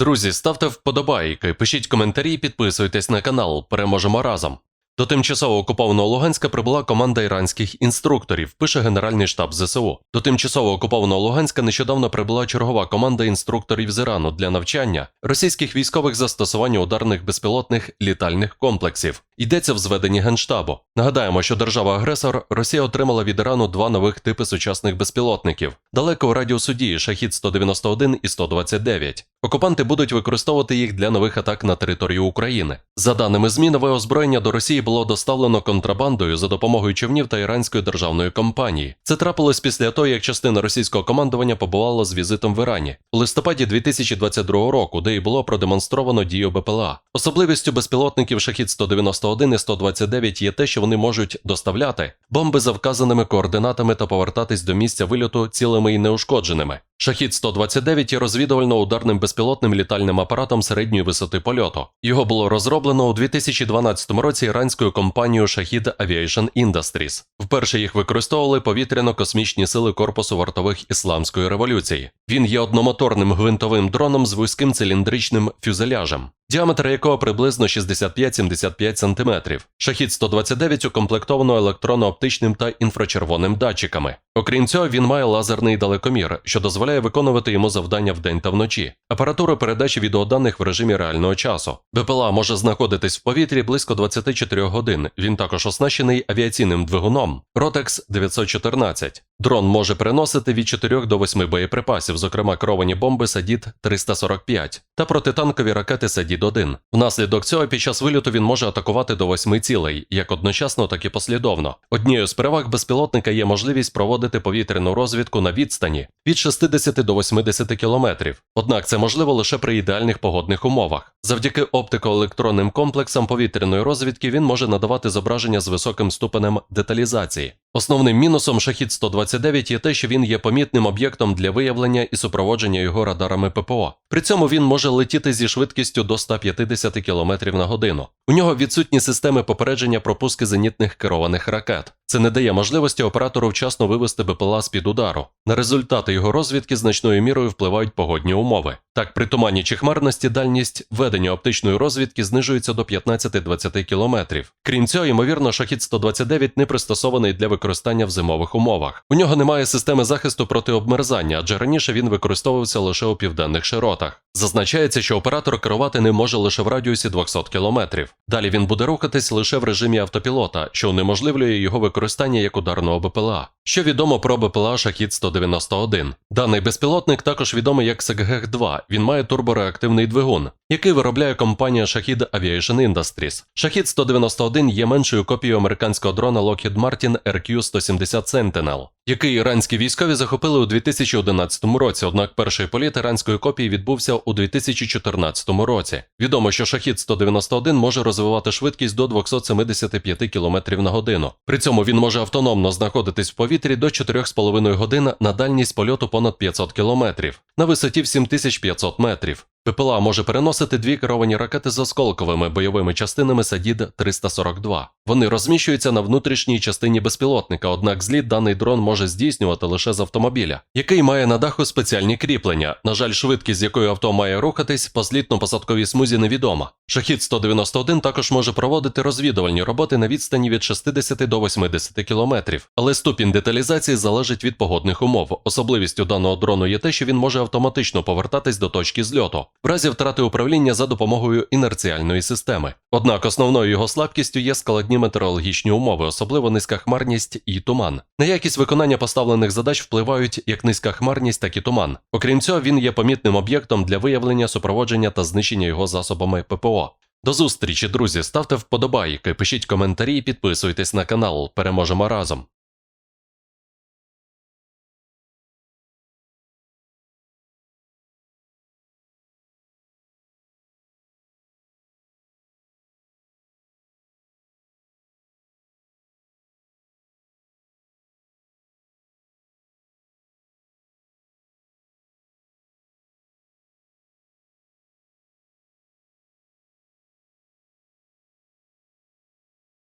Друзі, ставте вподобайки, пишіть коментарі, підписуйтесь на канал. Переможемо разом. До тимчасово окупованого Луганська прибула команда іранських інструкторів, пише Генеральний штаб ЗСУ. До тимчасово окупованого Луганська нещодавно прибула чергова команда інструкторів з Ірану для навчання російських військових застосування ударних безпілотних літальних комплексів. Йдеться в зведенні Генштабу. Нагадаємо, що держава-агресор Росія отримала від Ірану два нових типи сучасних безпілотників далеко в радіусу дії Шахід 191 і 129. Окупанти будуть використовувати їх для нових атак на територію України. За даними ЗМІ, нове озброєння до Росії було доставлено контрабандою за допомогою човнів та іранської державної компанії. Це трапилось після того, як частина російського командування побувала з візитом в Ірані у листопаді 2022 року, де і було продемонстровано дію БПЛА. Особливістю безпілотників Шахід 191 і 129 є те, що вони можуть доставляти бомби за вказаними координатами та повертатись до місця вильоту цілими і неушкодженими. Шахід 129 є розвідувально-ударним безпілотним літальним апаратом середньої висоти польоту. Його було розроблено у 2012 році іранською компанією Шахід Aviation Industries. Вперше їх використовували повітряно-космічні сили корпусу вартових ісламської революції. Він є одномоторним гвинтовим дроном з вузьким циліндричним фюзеляжем. Діаметр якого приблизно 65-75 см. Шахід 129 укомплектовано електронно-оптичним та інфрачервоним датчиками. Окрім цього, він має лазерний далекомір, що дозволяє виконувати йому завдання вдень та вночі. Апаратура передачі відеоданих в режимі реального часу. БПЛА може знаходитись в повітрі близько 24 годин. Він також оснащений авіаційним двигуном Rotex 914. Дрон може переносити від 4 до 8 боєприпасів, зокрема керовані бомби Садід 345 та протитанкові ракети Садід 1 Внаслідок цього під час вильоту він може атакувати до 8 цілей, як одночасно, так і послідовно. Однією з переваг безпілотника є можливість проводити повітряну розвідку на відстані від 60 до 80 кілометрів. Однак це можливо лише при ідеальних погодних умовах. Завдяки оптико-електронним комплексам повітряної розвідки він може надавати зображення з високим ступенем деталізації. Основним мінусом Шахід 129 є те, що він є помітним об'єктом для виявлення і супроводження його радарами ППО. При цьому він може летіти зі швидкістю до 150 км на годину. У нього відсутні системи попередження пропуски зенітних керованих ракет. Це не дає можливості оператору вчасно вивести БПЛА з-під удару. На результати його розвідки значною мірою впливають погодні умови. Так, при тумані чи хмарності дальність ведення оптичної розвідки знижується до 15-20 км. Крім цього, ймовірно, шахід 129 не пристосований для використання в зимових умовах. У нього немає системи захисту проти обмерзання, адже раніше він використовувався лише у південних широтах. Зазначається, що оператор керувати не може лише в радіусі 200 км. Далі він буде рухатись лише в режимі автопілота, що унеможливлює його використання як ударного БПЛА. Що відомо про БПЛА Шахід 191. Даний безпілотник також відомий як СГГ-2. Він має турбореактивний двигун, який виробляє компанія Шахід Aviation Industries. Шахід 191 є меншою копією американського дрона Lockheed Martin RQ-170 Sentinel, який іранські військові захопили у 2011 році. Однак перший політ іранської копії відбувся у 2014 році. Відомо, що Шахід 191 може розвивати швидкість до 275 км на годину. При цьому він може автономно знаходитись в повітрі до 4,5 годин на дальність польоту понад 500 км, на висоті в 7500 метрів. ППЛА може переносити дві керовані ракети з осколковими бойовими частинами Садід 342. Вони розміщуються на внутрішній частині безпілотника, однак зліт даний дрон може здійснювати лише з автомобіля, який має на даху спеціальні кріплення. На жаль, швидкість, з якою авто має рухатись, по злітно-посадковій смузі невідома. Шахід 191 також може проводити розвідувальні роботи на відстані від 60 до 80 кілометрів, але ступінь деталізації залежить від погодних умов. Особливістю даного дрону є те, що він може автоматично повертатись до точки зльоту, в разі втрати управління за допомогою інерціальної системи. Однак основною його слабкістю є складні метеорологічні умови, особливо низька хмарність і туман. На якість виконання поставлених задач впливають як низька хмарність, так і туман. Окрім цього, він є помітним об'єктом для виявлення, супроводження та знищення його засобами ППО. До зустрічі, друзі! Ставте вподобайки, пишіть коментарі і підписуйтесь на канал. Переможемо разом.